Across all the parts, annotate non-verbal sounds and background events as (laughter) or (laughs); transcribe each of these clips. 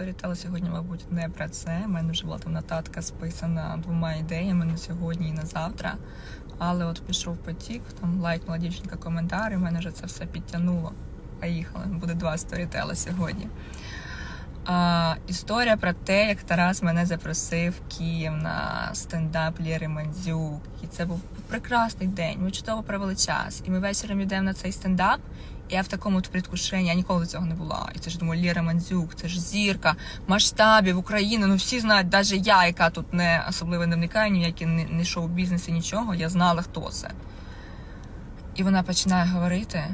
сторітел сьогодні, мабуть, не про це. У мене вже була там нотатка списана двома ідеями на сьогодні і на завтра. Але от пішов потік, там лайкнула дівчинка коментар, і мене вже це все підтягнуло. Поїхали. Буде два сторітела сьогодні. А, історія про те, як Тарас мене запросив Київ на стендап Лєри Мандзюк. І це був прекрасний день. Ми чудово провели час. І ми вечором йдемо на цей стендап. І я в такому предвкушенні, я ніколи цього не була. І це ж думаю, Лєра Мандзюк, це ж зірка, масштабів України. Ну всі знають, навіть я, яка тут не особливо не вникає, ніякі не, не шоу-бізнесі, нічого, я знала, хто це. І вона починає говорити.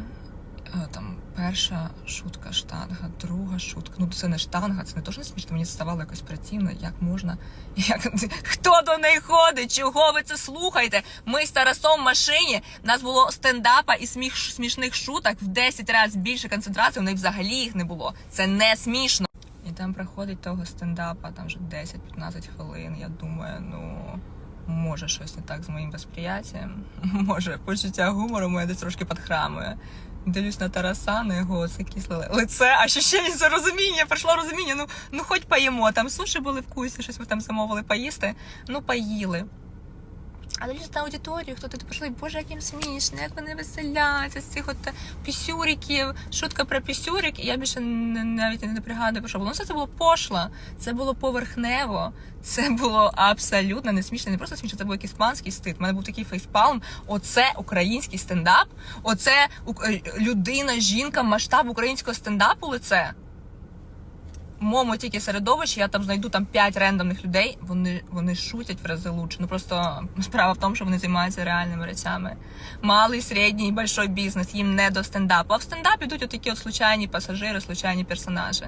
Е, Там перша шутка штанга, друга шутка. Ну це не штанга, це не то, що не смішно. Мені ставало якось противно, як можна. (laughs) Як хто до неї ходить? Чого ви це слухаєте? Ми з Тарасом в машині. У нас було стендапа і сміх смішних шуток в 10 разів більше концентрації. У них взагалі їх не було. Це не смішно. І там проходить того стендапа, там вже 10-15 хвилин. Я думаю, ну. Може, щось не так з моїм восприяттям. (laughs) Може, почуття гумору моє десь трошки підхрамує. Дивлюсь на Тараса, на його це кисле лице, а ще ще за розуміння, прийшло розуміння. Ну, ну хоч поїмо. Там суші були вкусні, щось ми там замовили поїсти. Ну, поїли. А дивлюсь на аудиторію, хто тут прийшли, боже, як їм смішно, як вони веселяться з цих от пісюриків, шутка про пісюрик, я більше навіть не пригадую, про що було. Ну, це, було пошло, це було поверхнево, це було абсолютно не смішно, не просто смішно, це був якийсь панський стид. У мене був такий фейспалм. Оце український стендап, оце людина, жінка, масштаб українського стендапу лице. Моєму тільки середовищі я там знайду там 5 рендомних людей. Вони, вони шутять в рази лучше. Ну просто справа в тому, що вони займаються реальними речами. Малий, середній большой бізнес, їм не до стендапу. А в стендап ідуть отакі от случайні пасажири, случайні персонажі.